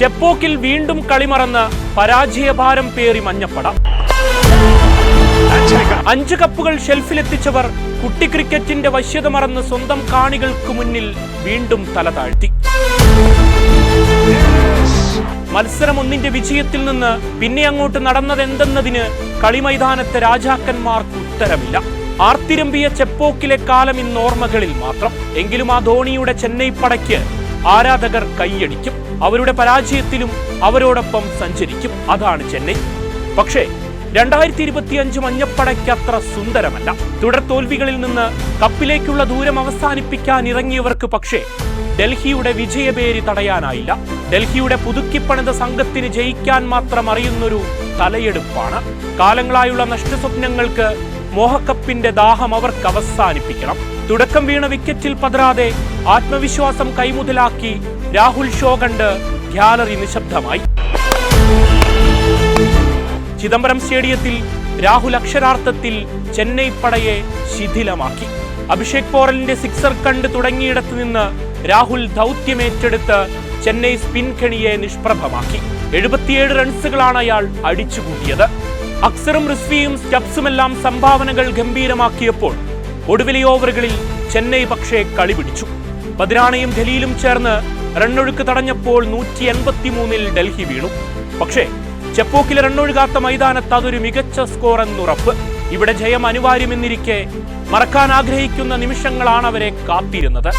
ചെപ്പോക്കിൽ വീണ്ടും കളിമറന്ന് പരാജയഭാരം പേറി മഞ്ഞപ്പട. അഞ്ച് കപ്പുകൾ ഷെൽഫിലെത്തിച്ചവർ കുട്ടി ക്രിക്കറ്റിന്റെ വശ്യത മറന്ന് സ്വന്തം കാണികൾക്ക് മുന്നിൽ വീണ്ടും തല താഴ്ത്തി. മത്സരം ഒന്നിന്റെ വിജയത്തിൽ നിന്ന് പിന്നെ അങ്ങോട്ട് നടന്നതെന്തെന്നതിന് കളിമൈതാനത്തെ രാജാക്കന്മാർക്ക് ഉത്തരമില്ല. ആർത്തിരമ്പിയ ചെപ്പോക്കിലെ കാലം ഇന്ന് മാത്രം. എങ്കിലും ആ ധോണിയുടെ ചെന്നൈ പടയ്ക്ക് ആരാധകർ കൈയടിക്കും. അവരുടെ പരാജയത്തിലും അവരോടൊപ്പം സഞ്ചരിക്കും. അതാണ് ചെന്നൈ. പക്ഷേ രണ്ടായിരത്തി ഇരുപത്തിയഞ്ച് മഞ്ഞപ്പടയ്ക്ക് അത്ര സുന്ദരമല്ല. തുടർ തോൽവികളിൽ നിന്ന് കപ്പിലേക്കുള്ള ദൂരം അവസാനിപ്പിക്കാൻ ഇറങ്ങിയവർക്ക് പക്ഷേ ഡൽഹിയുടെ വിജയപേരി തടയാനായില്ല. ഡൽഹിയുടെ പുതുക്കിപ്പണിത സംഘത്തിന് ജയിക്കാൻ മാത്രം അറിയുന്നൊരു തലയെടുപ്പാണ്. കാലങ്ങളായുള്ള നഷ്ടസ്വപ്നങ്ങൾക്ക് മോഹക്കപ്പിന്റെ ദാഹം അവർക്ക് അവസാനിപ്പിക്കണം. തുടക്കം വീണ വിക്കറ്റിൽ പതരാതെ ആത്മവിശ്വാസം കൈമുതലാക്കി രാഹുൽ ഷോ കണ്ട് ഗ്യാലറി നിശബ്ദമായി. ചിദംബരം സ്റ്റേഡിയത്തിൽ രാഹുൽ അക്ഷരാർത്ഥത്തിൽ ചെന്നൈ പടയെ ശിഥിലമാക്കി. അഭിഷേക് പോറലിന്റെ സിക്സർ കണ്ട് തുടങ്ങിയിടത്ത് നിന്ന് രാഹുൽ ദൗത്യമേറ്റെടുത്ത് ചെന്നൈ സ്പിൻ കെണിയെ നിഷ്പ്രഭമാക്കി. എഴുപത്തിയേഴ് റൺസുകളാണ് അയാൾ അടിച്ചുകൂട്ടിയത്. അക്സറും റിസ്വിയും സ്റ്റബ്സുമെല്ലാം സംഭാവനകൾ ഗംഭീരമാക്കിയപ്പോൾ ഒടുവിലെ ഓവറുകളിൽ ചെന്നൈ പക്ഷേ കളി പിടിച്ചു. പതിരാണയും ഡൽഹിയിലും ചേർന്ന് റണ്ണൊഴുക്ക് തടഞ്ഞപ്പോൾ നൂറ്റി എൺപത്തിമൂന്നിൽ ഡൽഹി വീണു. പക്ഷേ ചെപ്പോക്കിലെ റണ്ണൊഴുകാത്ത മൈതാനത്ത് അതൊരു മികച്ച സ്കോർ എന്നുറപ്പ് ഇവിടെ ജയം അനിവാര്യമെന്നിരിക്കെ മറക്കാൻ ആഗ്രഹിക്കുന്ന നിമിഷങ്ങളാണ് അവരെ കാത്തിരുന്നത്.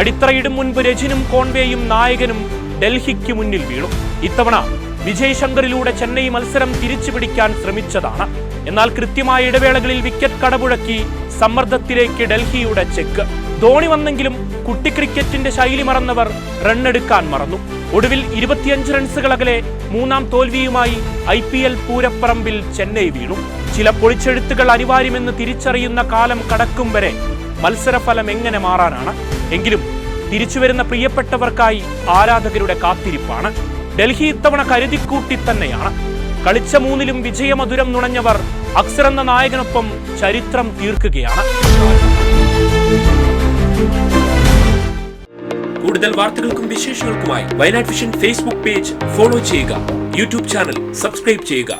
അടിത്തറയിടും മുൻപ് രജിനും കോൺവേയും നായകനും ഡൽഹിക്ക് മുന്നിൽ വീണു. ഇത്തവണ വിജയ് ശങ്കറിലൂടെ ചെന്നൈ മത്സരം തിരിച്ചു പിടിക്കാൻ ശ്രമിച്ചതാണ്. എന്നാൽ കൃത്യമായ ഇടവേളകളിൽ വിക്കറ്റ് കടപുഴക്കി സമ്മർദ്ദത്തിലേക്ക് ഡൽഹിയുടെ ചെക്ക്. ധോണി വന്നെങ്കിലും കുട്ടി ക്രിക്കറ്റിന്റെ ശൈലി മറന്നവർ റണ്ണെടുക്കാൻ മറന്നു. ഒടുവിൽ ഇരുപത്തിയഞ്ച് റൺസുകളകലെ മൂന്നാം തോൽവിയുമായി ഐ പി എൽ പൂരപ്പറമ്പിൽ ചെന്നൈ വീണു. ചില പൊളിച്ചെഴുത്തുകൾ അനിവാര്യമെന്ന് തിരിച്ചറിയുന്ന കാലം കടക്കും വരെ മത്സരഫലം എങ്ങനെ മാറാനാണ്? എങ്കിലും തിരിച്ചുവരുന്ന പ്രിയപ്പെട്ടവർക്കായി ആരാധകരുടെ കാത്തിരിപ്പാണ്. ഡൽഹി ഇത്തവണ കരുതിക്കൂട്ടി തന്നെയാണ്. കളിച്ച മൂന്നിലും വിജയമധുരം നുണഞ്ഞവർ അക്സർ എന്ന നായകനൊപ്പം ചരിത്രം തീർക്കുകയാണ് കൂടുതൽ വാർത്തകൾക്കും വിശേഷങ്ങൾക്കുമായി Wayanad vision Facebook page follow ചെയ്യുക. യൂട്യൂബ് ചാനൽ സബ്സ്ക്രൈബ് ചെയ്യുക.